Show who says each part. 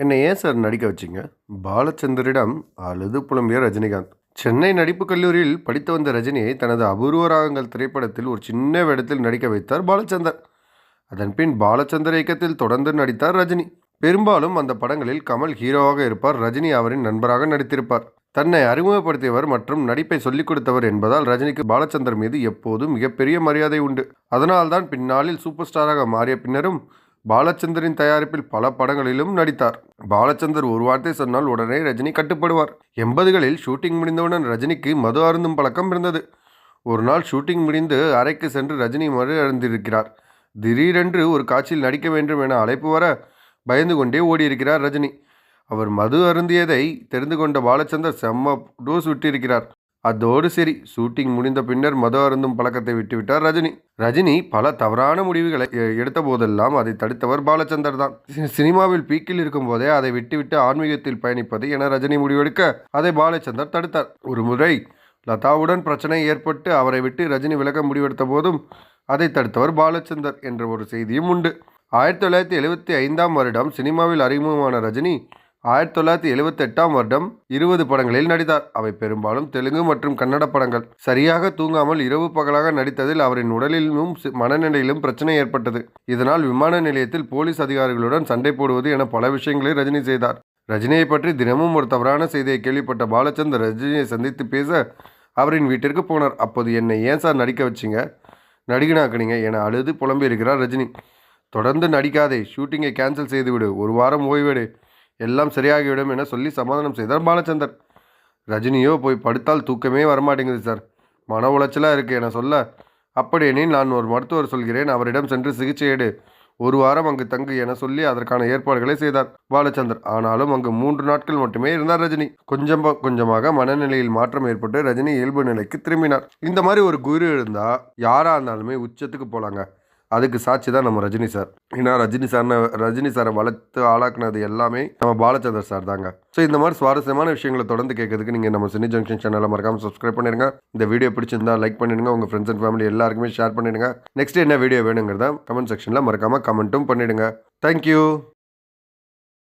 Speaker 1: என்னை ஏன் சார் நடிக்க வச்சீங்க? பாலச்சந்தரிடம் அழுது புலம்பிய ரஜினிகாந்த். சென்னை நடிப்புக் கல்லூரியில் படித்து வந்த ரஜினியை தனது அபூர்வ ராகங்கள் திரைப்படத்தில் ஒரு சின்ன வேடத்தில் நடிக்க வைத்தார் பாலச்சந்தர். அதன் பின் பாலச்சந்தர் இயக்கத்தில் தொடர்ந்து நடித்தார் ரஜினி. பெரும்பாலும் அந்த படங்களில் கமல் ஹீரோவாக இருப்பார் ரஜினி அவரின் நண்பராக நடித்திருப்பார். தன்னை அறிமுகப்படுத்தியவர் மற்றும் நடிப்பை சொல்லிக் கொடுத்தவர் என்பதால் ரஜினிக்கு பாலச்சந்தர் மீது எப்போதும் மிகப்பெரிய மரியாதை உண்டு. அதனால்தான் பின்னாளில் சூப்பர் ஸ்டாராக மாறிய பின்னரும் பாலச்சந்தரின் தயாரிப்பில் பல படங்களிலும் நடித்தார். பாலச்சந்தர் ஒரு வார்த்தை சொன்னால் உடனே ரஜினி கட்டுப்படுவார். எண்பதுகளில் ஷூட்டிங் முடிந்தவுடன் ரஜினிக்கு மது அருந்தும் பழக்கம் இருந்தது. ஒரு நாள் ஷூட்டிங் முடிந்து அறைக்கு சென்று ரஜினி மறு அருந்திருக்கிறார் திடீரென்று ஒரு காட்சியில் நடிக்க வேண்டும் என அழைப்பு வர பயந்து கொண்டே ஓடியிருக்கிறார் ரஜினி. அவர் மது அருந்தியதை தெரிந்து கொண்ட பாலச்சந்தர் செம்ம டோஸ் விட்டிருக்கிறார். அதோடு சரி ஷூட்டிங் முடிந்த பின்னர் மது அருந்தும் பழக்கத்தை விட்டுவிட்டார் ரஜினி. ரஜினி பல தவறான முடிவுகளை எ- எடுத்த போதெல்லாம் அதை தடுத்தவர் பாலச்சந்தர் தான். சினிமாவில் பீக்கில் இருக்கும் போதே அதை விட்டுவிட்டு ஆன்மீகத்தில் பயணிப்பது என ரஜினி முடிவெடுக்க அதை பாலச்சந்தர் தடுத்தார். ஒரு முறை லதாவுடன் பிரச்சனை ஏற்பட்டு அவரை விட்டு ரஜினி விலக முடிவெடுத்த போதும் அதை தடுத்தவர் பாலச்சந்தர் என்ற ஒரு செய்தியும் உண்டு. ஆயிரத்தி தொள்ளாயிரத்தி எழுபத்தி ஐந்தாம் வருடம் சினிமாவில் அறிமுகமான ரஜினி ஆயிரத்தி தொள்ளாயிரத்தி எழுபத்தி எட்டாம் வருடம் இருபது படங்களில் நடித்தார். அவை பெரும்பாலும் தெலுங்கு மற்றும் கன்னட படங்கள். சரியாக தூங்காமல் இரவு பகலாக நடித்ததில் அவரின் உடலிலும் மனநிலையிலும் பிரச்சனை ஏற்பட்டது. இதனால் விமான நிலையத்தில் போலீஸ் அதிகாரிகளுடன் சண்டை போடுவது என பல விஷயங்களை ரஜினி செய்தார். ரஜினியை பற்றி தினமும் ஒரு தவறான செய்தியை கேள்விப்பட்ட பாலச்சந்தர் ரஜினியை சந்தித்து பேச அவரின் வீட்டிற்கு போனார். அப்போது என்னை ஏன் சார் நடிக்க வச்சீங்க? நடிகனாக்குனீங்க என அழுது புலம்பி இருக்கிறார் ரஜினி. தொடர்ந்து நடிக்காதே ஷூட்டிங்கை கேன்சல் செய்துவிடு. ஒரு வாரம் ஓய்வெடு. எல்லாம் சரியாகிவிடும் என சொல்லி சமாதானம் செய்தார் பாலச்சந்தர். ரஜினியோ போய் படுத்தால் தூக்கமே வரமாட்டேங்குது சார். மன உளைச்சலாக இருக்குது என சொல்ல அப்படியெனில் நான் ஒரு மருத்துவர் சொல்கிறேன். அவரிடம் சென்று சிகிச்சை எடு. ஒரு வாரம் அங்கு தங்கு என சொல்லி அதற்கான ஏற்பாடுகளை செய்தார் பாலச்சந்தர். ஆனாலும் அங்கு மூன்று நாட்கள் மட்டுமே இருந்தார் ரஜினி. கொஞ்சம் கொஞ்சமாக மனநிலையில் மாற்றம் ஏற்பட்டு ரஜினி இயல்பு நிலைக்கு திரும்பினார். இந்த மாதிரி ஒரு குரு இருந்தால் யாராக இருந்தாலுமே உச்சத்துக்கு போலாங்க. அதுக்கு சாட்சி தான் நம்ம ரஜினி சார். ஏன்னா ரஜினி சார்ன ரஜினி சாரை வளர்த்து ஆளாக்குனது எல்லாமே நம்ம பாலச்சந்தர் சார் தாங்க. ஸோ இந்த மாதிரி சுவாரஸ்யமான விஷயங்களை தொடர்ந்து கேட்கறதுக்கு நீங்கள் நம்ம சினி ஜங்ஷன் சேனலில் மறக்காம சப்ஸ்கிரைப் பண்ணிடுங்க. இந்த வீடியோ பிடிச்சிருந்தா லைக் பண்ணிடுங்க. உங்கள் ஃப்ரெண்ட்ஸ் அண்ட் ஃபேமிலி எல்லாருக்குமே ஷேர் பண்ணிடுங்க. நெக்ஸ்ட் என்ன வீடியோ வேணுங்கிறத கமெண்ட் செக்ஷனில் மறக்காம கமெண்ட்டும் பண்ணிடுங்க. தேங்க்யூ